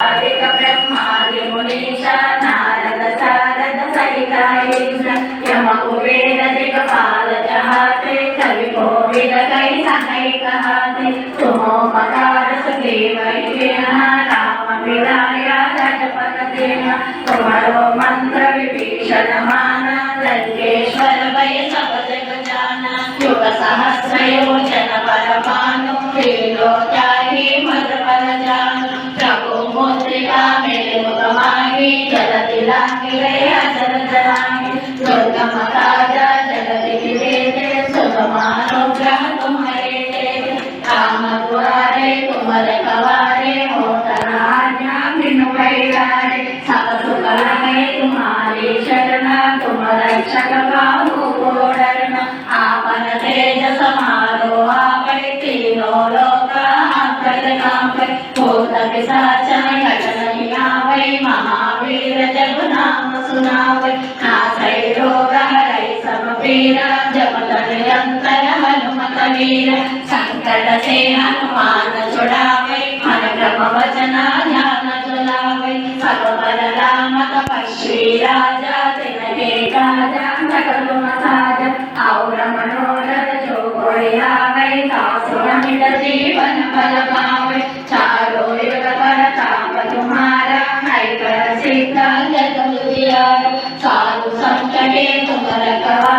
అధిక బ్రహ్మాది మునీష నారద శారద సహితాయేష యమకు వేద దిగపాల da वीर संकट से हनुमान छुड़ावे मन क्रम वचन ध्यान चलावे सब बल राम तपस्वी राजा तिनके काजा सकल गुण साजा और मनोरथ जो कोई आवे तासु अमित जीवन फल पावे चारों युग पर ताप तुम्हारा है कर सीता जग उजियार साधु संत के तुम रखवारे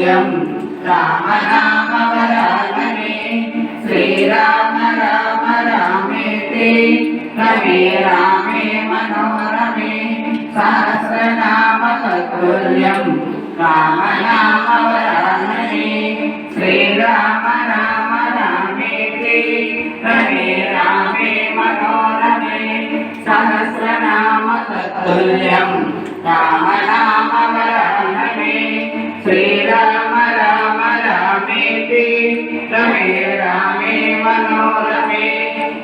తత్తుల్యం రామ నామ వరాననే శ్రీరామ రామ రామేతి రమే రామే మనోరమే. సహస్రనామ తత్తుల్యం రామ నామ వరాననే శ్రీరామ రామ రామేతి రమే రామే మనోరమే. సహస్రనామ తత్తుల్యం రామ నామ వరాననే శ్రీరామ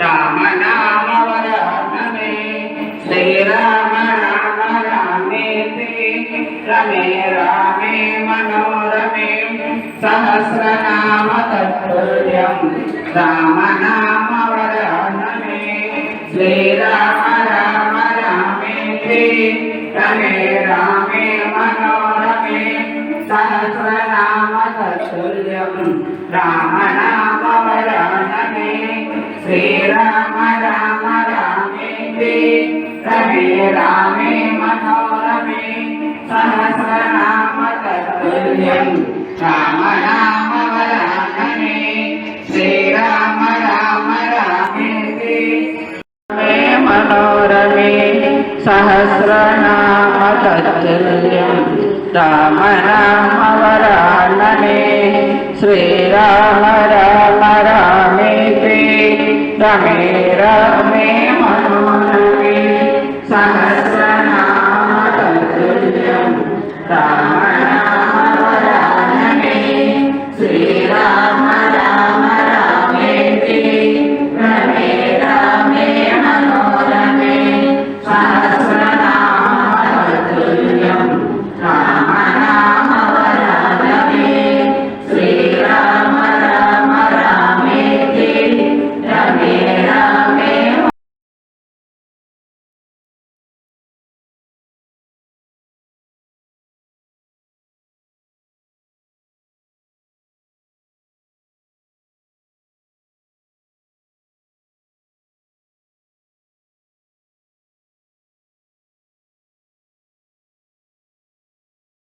రామ నామ వరాననే శ్రీరామ రామ రామేతి రమే రామే మనోరమే సహస్రనామ తత్తుల్యం రామ నామ వరాననే శ్రీరామ రామ రామేతి రమే రామే మనోరమే సహస్రనామ తత్తుల్యం రామ నామ వరాననే శ్రీరామ రామ రామేతి రమే రామే మనోరమే సహస్రనామ తత్తుల్యం రామ రామ వరాననే శ్రీరామ రామ రామేతి మే మనోరమే సహస్రనామ తత్తుల్యం రామ రామ వరాననే శ్రీరామ రామ రామేతి రమే రమే మనోరమే సహస్రనామ తత్తుల్యం రా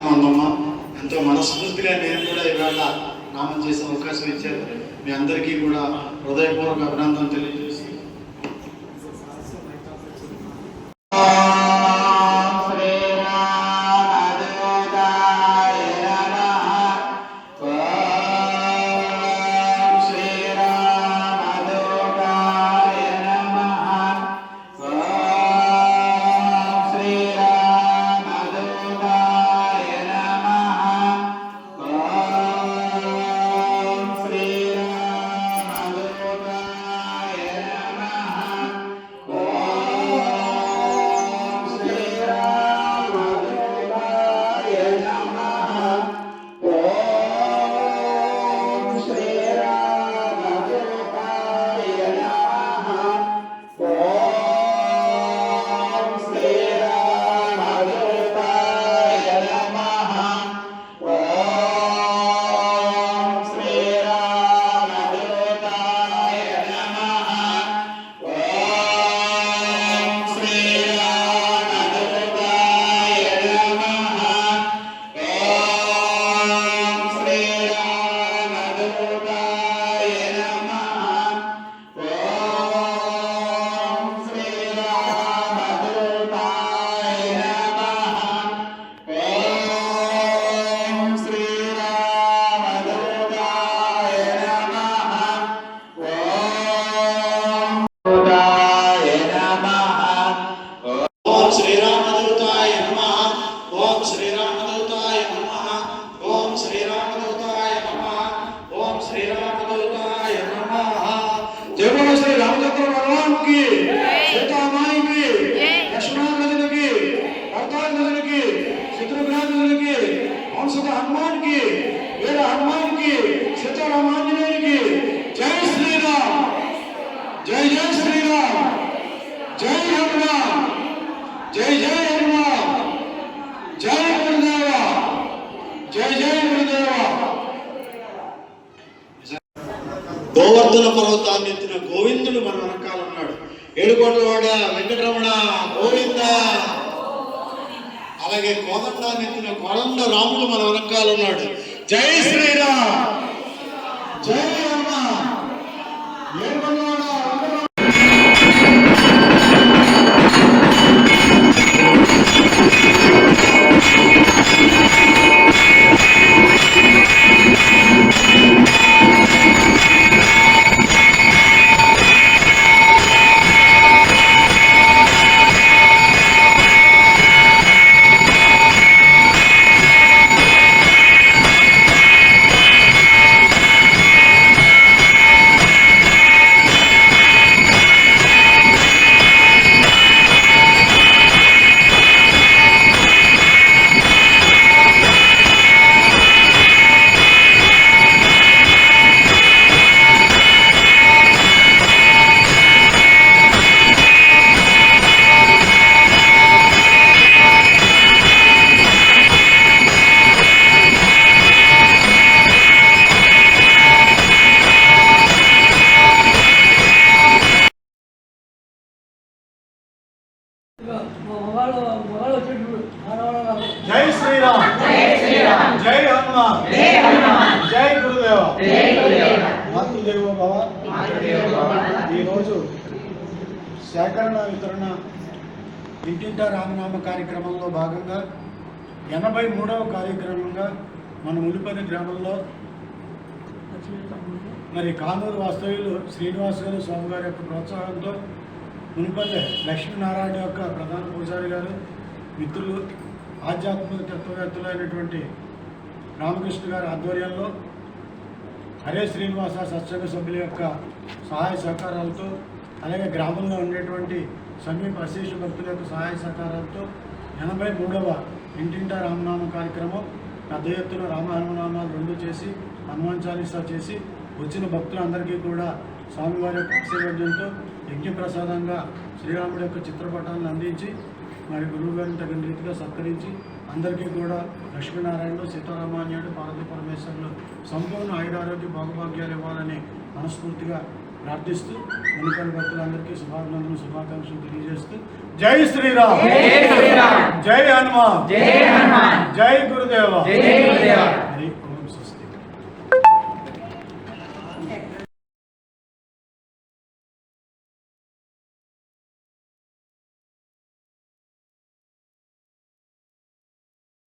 అమ్మమ్మ ఎంతో మనస్ఫూర్తిగా నేను కూడా ఇవాళ నామం చేసే అవకాశం ఇచ్చారు మీ అందరికీ కూడా హృదయపూర్వక అభినందనలు తెలియజేస్తాను హనుమాన్కి వీర హనుమాన్కి సీతారామాంజనేయునికి జై శ్రీరామ్. జై జై శ్రీరామ్. జై హనుమాన్. జై జై హనుమాన్. జై గురుదేవ. జై జై గురుదేవ. గోవర్ధన పర్వతాన్ని ఎత్తిన గోవిందుడు మన వెనకాల ఉన్నాడు. ఏడుకోటవాడ వెంకటరమణ గోవిందా. అలాగే కోదండాన్ని నెత్తిన కోదండ రాముడు మన వెనకాల ఉన్నాడు. జై శ్రీరామ్! జై రామ ఏమన్నా భాగంగా ఎనభై మూడవ కార్యక్రమంగా మన ములిపల్లి గ్రామంలో మరి కానూరు వాస్తవ్యులు శ్రీనివాస్ గారు స్వామి గారి యొక్క ప్రోత్సాహంతో మునిపల్లి లక్ష్మీనారాయణ యొక్క ప్రధాన పూజారి గారు మిత్రులు ఆధ్యాత్మిక తత్వవేత్తలైనటువంటి రామకృష్ణ గారి ఆధ్వర్యంలో హరే శ్రీనివాస సత్సంగ సభ్యుల యొక్క సహాయ సహకారాలతో అలాగే గ్రామంలో ఉండేటువంటి సమీప అశేష భక్తుల యొక్క సహాయ సహకారాలతో ఎనభై మూడవ ఇంటింటా రామనామ కార్యక్రమం పెద్ద ఎత్తున రామ హనుమనామాలు రెండు చేసి హనుమాన్ చాలీసా చేసి వచ్చిన భక్తులందరికీ కూడా స్వామివారి యొక్క ఆశీర్వాదంతో యజ్ఞప్రసాదంగా శ్రీరాముడి యొక్క చిత్రపటాలను అందించి మరి గురువు గారిని తగిన రీతిగా సత్కరించి అందరికీ కూడా లక్ష్మీనారాయణుడు సీతారామాన్యుడు పార్వతీ పరమేశ్వరులు సంపూర్ణ ఆయురారోగ్య భాగభాగ్యాలు ఇవ్వాలని మనస్ఫూర్తిగా ప్రార్థిస్తూ మునిపల్లి భక్తులందరికీ శుభాభినందనలు శుభాకాంక్షలు తెలియజేస్తూ జై శ్రీరామ్. జై శ్రీరామ్. జై హనుమాన్. జై హనుమాన్. జై గురుదేవ. జై